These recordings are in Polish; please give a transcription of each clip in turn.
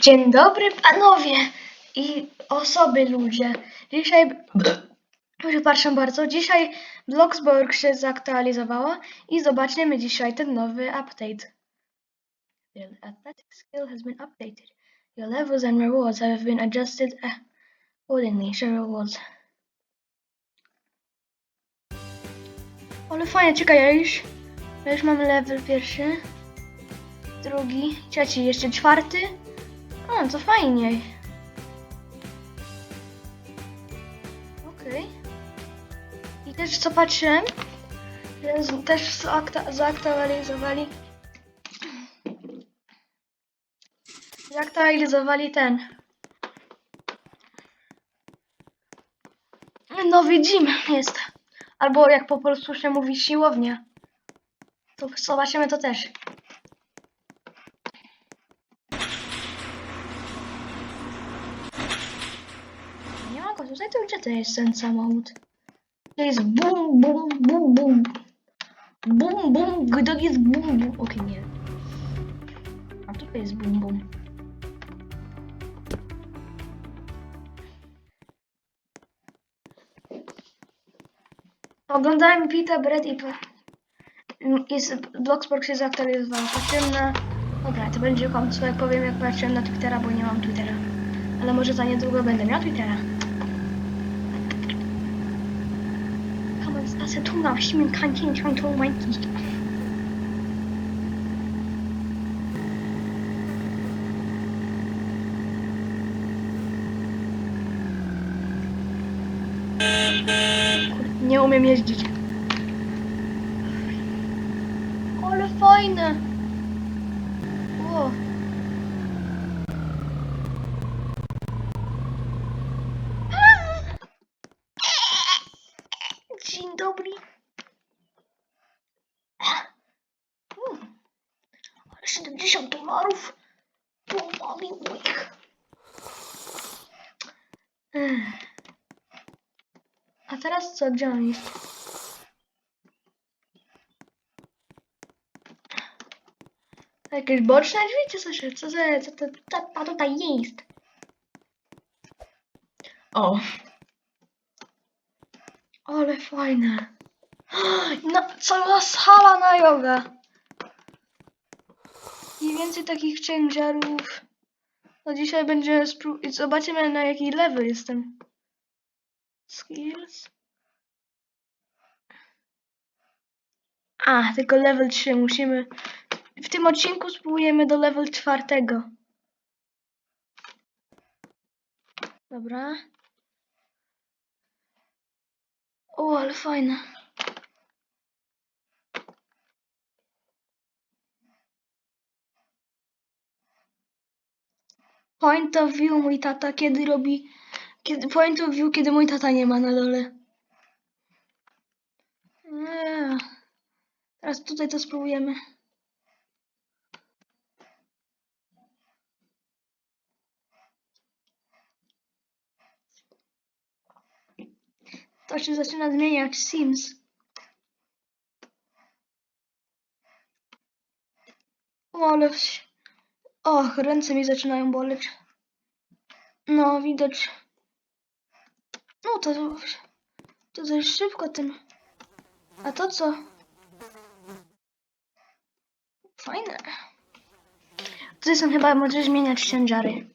Dzień dobry panowie i osoby ludzie. Dzisiaj, przepraszam bardzo, dzisiaj Bloxburg się zaktualizowała i zobaczymy dzisiaj ten nowy update. The athletic skill has been updated. Your levels and rewards have been adjusted accordingly. Share rewards. Ale fajnie, czekaj, ja już, ja już mam level pierwszy, drugi, trzeci, jeszcze czwarty. O, to fajnie. Okej. I też co patrzyłem, że też zaktualizowali zaktualizowali ten nowy gym jest. Albo jak po polsku się mówi siłownia. To zobaczymy to też. Nie ma go tutaj, to gdzie to jest ten samochód? To jest bum, bum, bum, bum. Bum, bum, to jest bum, bum. Okej, nie. A tutaj jest bum, bum. Oglądałem Pita, Brett i... Jest, Bloxburg się zaktualizował. Patrzyłem na... Dobra, to będzie kłamstwo, jak powiem, jak patrzyłem na Twittera, bo nie mam Twittera. Ale może za niedługo będę miał Twittera. Ist Tun auf Stimmen kann ich nicht tun, mein ich. Kurde, Nie umiem jeździć. Ale fajne. O. Dzień dobry. Hmm. Ale 70 dolarów. Pomaliłych. Ech. A teraz co? Gdzie on jest? Jakieś boczne drzwi, czy coś? Co, za- co, to, co to tutaj jest? O. Ale fajne. No, cała sala na yoga. I więcej takich ciężarów. No dzisiaj będzie spró- Zobaczymy na jaki level jestem. Skills. A, tylko level 3 musimy. W tym odcinku spróbujemy do level 4. Dobra. O, ale fajne. Point of view mój tata kiedy robi. Kiedy, point of view, kiedy mój tata nie ma na dole. Eee. Teraz tutaj to spróbujemy. To się zaczyna zmieniać Sims. O. Och, ręce mi zaczynają boleć. No, widać. No, to... To dość szybko ten... A to co? Fajne. Tutaj są chyba, możesz zmieniać ciężary.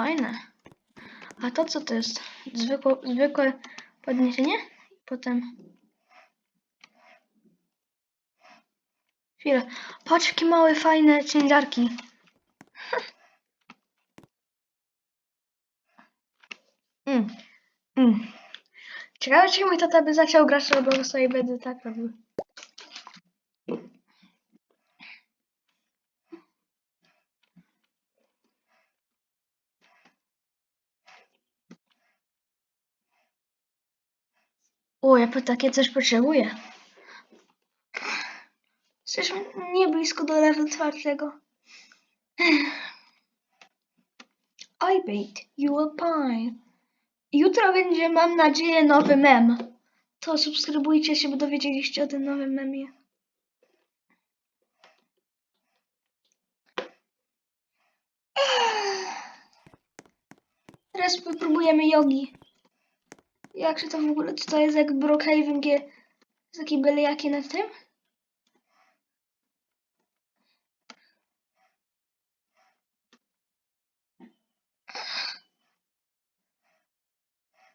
Fajne. A to co to jest? Zwykłe, zwykłe podniesienie? Potem... Chwilę. Patrz, jakie małe, fajne ciężarki. Mm. Mm. Ciekawe, czy mój tata by zachciał grać albo sobie będę tak robił. O, ja po takie coś potrzebuję. Jesteśmy nie blisko do level czwartego. I bait you a pie. Jutro będzie, mam nadzieję, nowy mem. To subskrybujcie się, bo dowiedzieliście o tym nowym memie. Teraz wypróbujemy jogi. Jak się to w ogóle, co to jest jak Brookhaven G... Z takiej byle jakie na tym?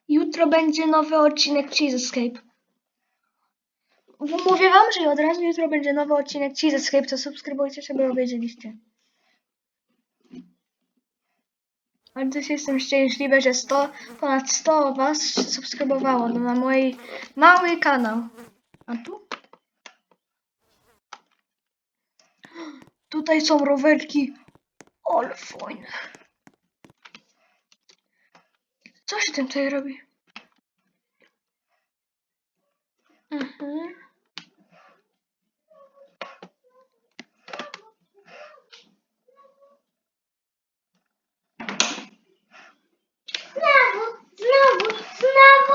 Jutro będzie nowy odcinek Cheese Escape. Mówię wam, że od razu jutro będzie nowy odcinek Cheese Escape, to subskrybujcie, żeby wiedzieliście. Bardzo się jestem szczęśliwy, że 100, ponad 100 was subskrybowało na mój mały kanał. A tu? Tutaj są rowerki. Fajne. Co się tym tutaj robi?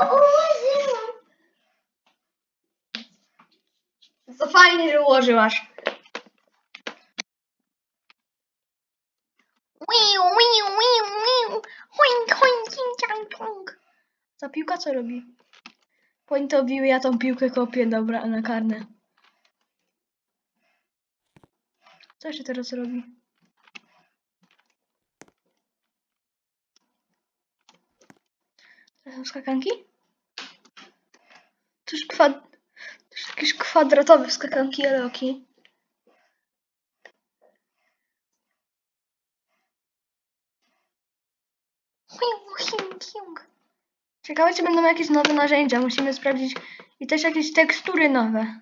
Ułożyłam. To fajnie, że ułożyłaś. Wiu, wiu, wiu, wiu. Huink, cing, ciang, ciang. Ta piłka co robi? Pointowił, ja tą piłkę kopię, dobra, na karne. Co się teraz robi? To są skakanki? Już kwad... Już jakieś kwadratowe skakanki, hing. Ciekawe, czy będą jakieś nowe narzędzia. Musimy sprawdzić. I też jakieś tekstury nowe.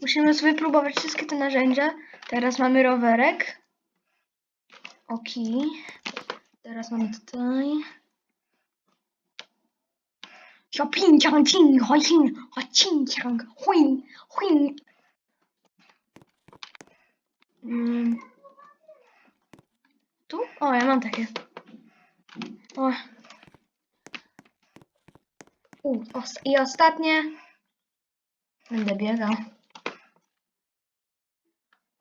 Musimy sobie próbować wszystkie te narzędzia. Teraz mamy rowerek. Oki. Teraz mamy tutaj. Shopping, ciang, cing, hoi, cing, hoi, cing, ciang, huing, huing. Mm. Tu? O, ja mam takie. O. U, os- I ostatnie. Będę biegał.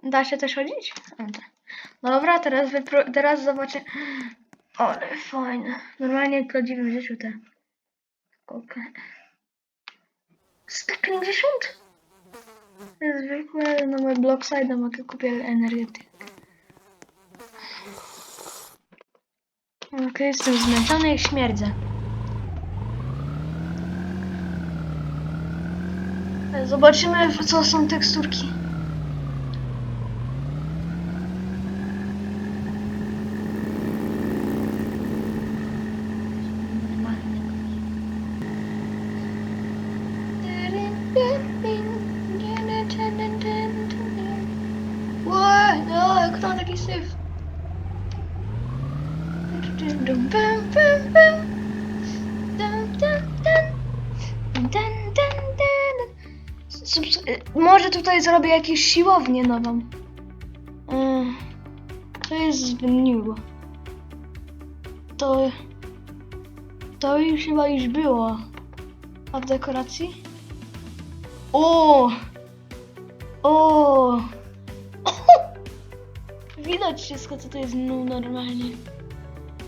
Da się też chodzić? Da. Dobra, teraz, teraz zobaczę. Ale fajne. Normalnie jak w prawdziwym życiu te. 150? To jest zwykłe, no mój blockside, mogę kupię energetyk. Okej, jestem zmęczony i śmierdzę. Zobaczymy, co są teksturki. Zrobię jakąś siłownię nową. Ym, To jest new. To... To już chyba już było. A w dekoracji? O! O! Widać wszystko, co to jest nu normalnie.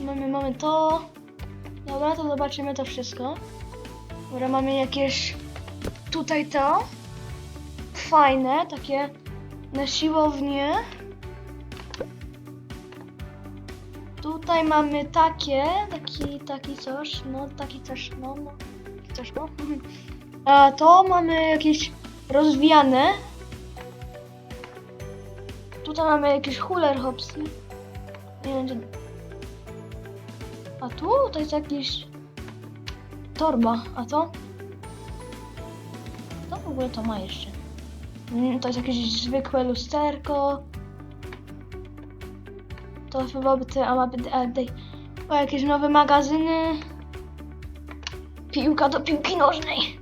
Mamy, mamy to. Dobra, to zobaczymy to wszystko. Dobra, mamy jakieś tutaj to. Fajne, takie na siłownię. Tutaj mamy takie, taki, taki coś, no, taki coś, no, no, coś, no. A to mamy jakieś rozwijane. Tutaj mamy jakieś huller hopsy. Nie wiem, gdzie... A tu to jest jakiś torba, a to? To w ogóle to ma jeszcze. Mm, To jest jakieś zwykłe lusterko. To chyba by te, a o jakieś nowe magazyny. Piłka do piłki nożnej.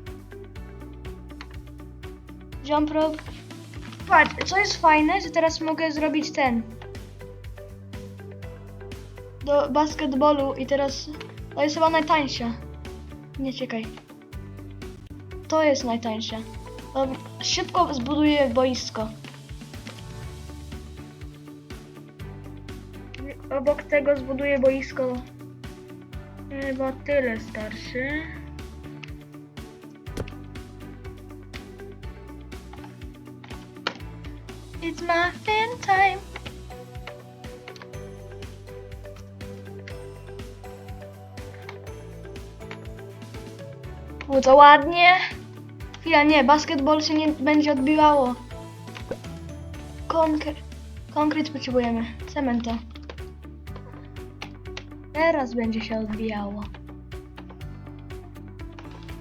Jump rope. Patrz, co jest fajne, że teraz mogę zrobić ten. do basketbolu i teraz to jest chyba najtańsza. Nie czekaj. To jest najtańsze. Dobra, szybko zbuduję boisko. Obok tego zbuduję boisko. Chyba tyle starszy. It's my fan time. Było to ładnie. Chwila, nie, basketball się nie będzie odbijało. Konkret, konkret potrzebujemy. Cementa. Teraz będzie się odbijało.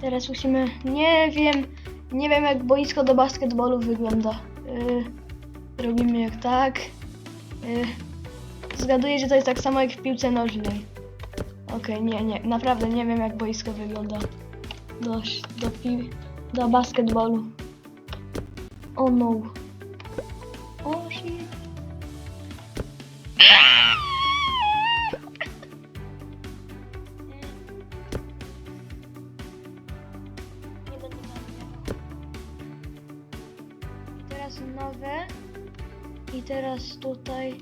Teraz musimy, nie wiem, nie wiem jak boisko do basketbolu wygląda. Yy, robimy jak tak. Yy, zgaduję, że to jest tak samo jak w piłce nożnej. Okej, nie, nie, naprawdę nie wiem jak boisko wygląda do, do, pi, do basketbolu. Oh no. Oh shit. I teraz nowe. I teraz tutaj.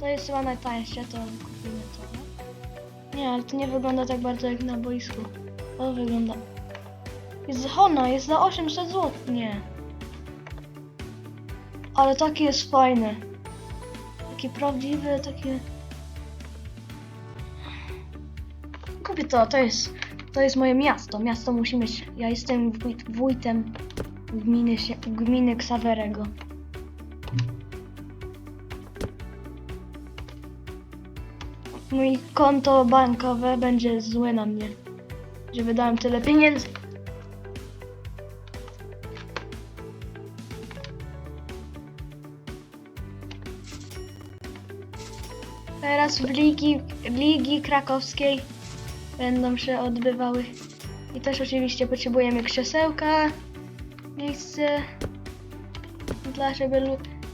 To jest chyba najtańsze, to kupimy to. Nie, ale to nie wygląda tak bardzo jak na boisku. To wygląda. Jest Hona, jest za 800 zł. Nie. Ale taki jest fajny. Taki prawdziwy, taki. Kupię to, to jest. To jest moje miasto. Miasto musi mieć. Ja jestem wójt, wójtem gminy, gminy Ksawerego. Mój konto bankowe będzie złe na mnie, że wydałem tyle pieniędzy. Teraz w ligi, ligi krakowskiej będą się odbywały. I też oczywiście potrzebujemy krzesełka, miejsce dla, żeby,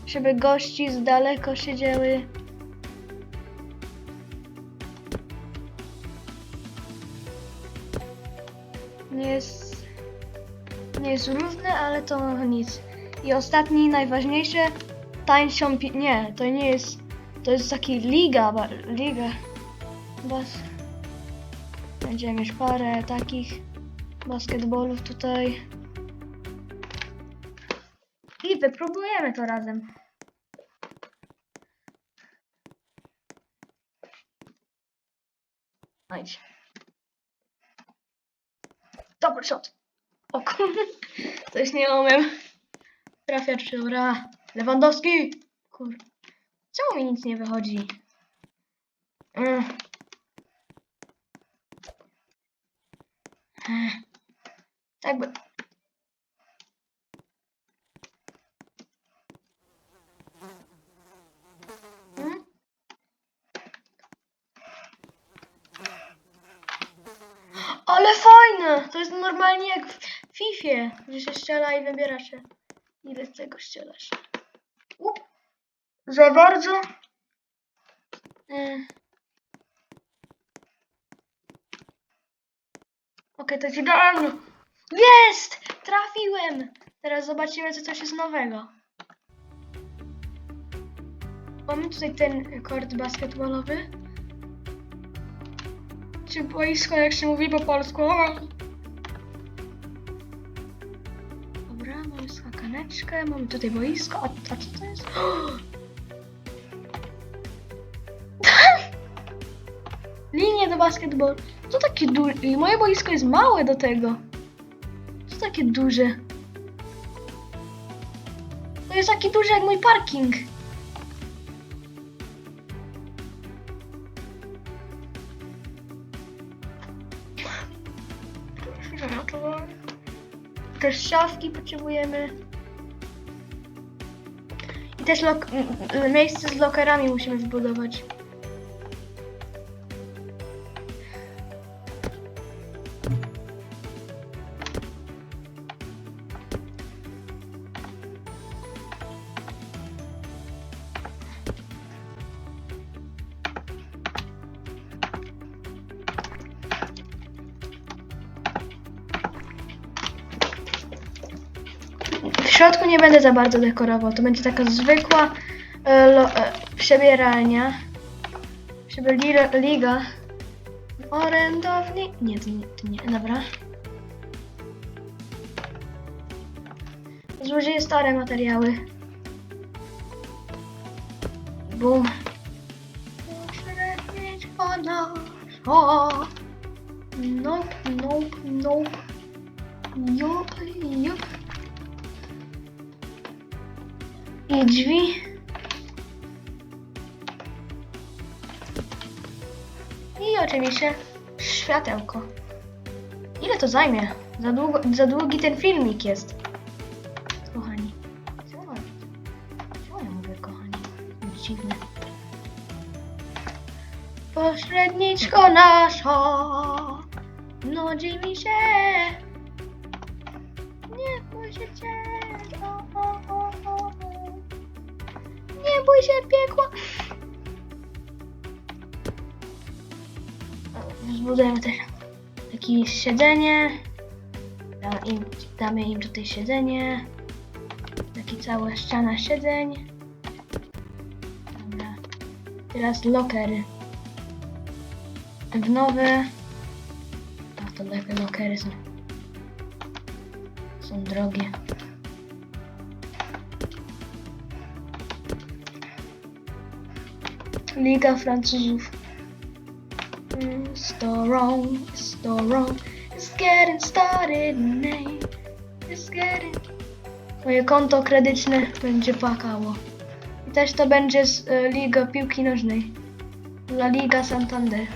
żeby gości z daleko siedziały. Nie jest, nie jest równe, ale to nic. I ostatni, najważniejsze, tańszą, nie, to nie jest, to jest taki liga, ba- liga, bas. Będziemy mieć parę takich basketbolów tutaj. I wypróbujemy to razem. Chodź. Dobry shot. O kurde, coś nie umiem. Trafiacz, dobra. Lewandowski! Kur... Czemu mi nic nie wychodzi? Mm. Ech. Tak by... Hmm? Ale fajne! To jest normalnie jak w Fifie, że się strzela i wybiera się ile z tego strzelasz. Up. Za bardzo. E. Okej, to jest idealnie. Jest! Trafiłem! Teraz zobaczymy, co coś jest nowego. Mamy tutaj ten kort basketbolowy. Czy boisko, jak się mówi po polsku? Dobra, mamy skakaneczkę, mamy tutaj boisko. A, a co to jest? Basketbolu. To takie duże. Moje boisko jest małe do tego. To takie duże. To jest taki duży jak mój parking. Też szafki potrzebujemy. I też miejsce z lokerami musimy zbudować. Będę za bardzo dekorował. To będzie taka zwykła e, lo, e, przebieralnia. Przeby liga, orędowni. Nie, to nie, to nie, dobra. Złożyję stare materiały. Bum. Pośrednić ona. O. Nope, nope, nope. Jup, jup. I drzwi. I oczywiście światełko. Ile to zajmie? Za, długo, za długi ten filmik jest. Kochani. Co ja, mówię, kochani? Dziwne. Pośredniczko nasza, nudzi mi się. Nie bój się. Nie bój się piekła. Zbudujemy też jakieś siedzenie. Damy im, tutaj siedzenie. Taki cała ściana siedzeń. Dobra. Teraz lokery. W nowe. A to lepiej lokery są. Są drogie. Liga Francuzów. It's the wrong, it's the wrong. It's getting started now. It's getting. Moje konto kredytne będzie płakało. I też to będzie z e, Liga Piłki Nożnej. La Liga Santander.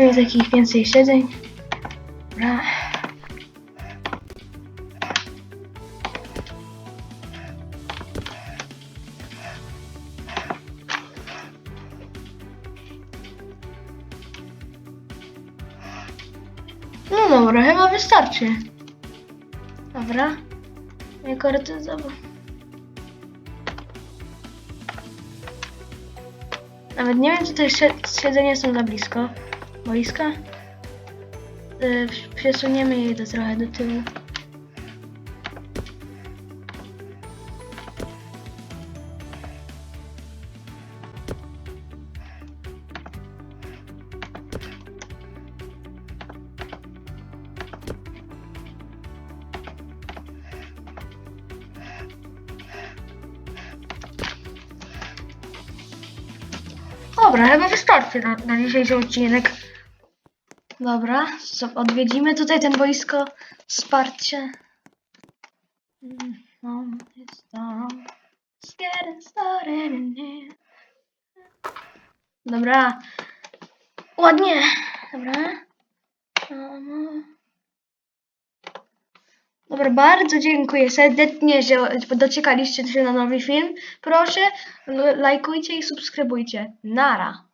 Tu jest jakichś więcej siedzeń. Dobra. No dobra, chyba wystarczy. Dobra. Moje korty zobacz. Nawet nie wiem, czy te sie- siedzenia są za blisko. Boiska. Y, Przesuniemy je do, trochę do tyłu. Dobra, chyba wystarczy na, na dzisiejszy odcinek. Dobra, co, odwiedzimy tutaj ten boisko wsparcie. Dobra. Ładnie. Dobra. Dobra, bardzo dziękuję serdecznie, że doczekaliście się na nowy film. Proszę, lajkujcie i subskrybujcie. Nara.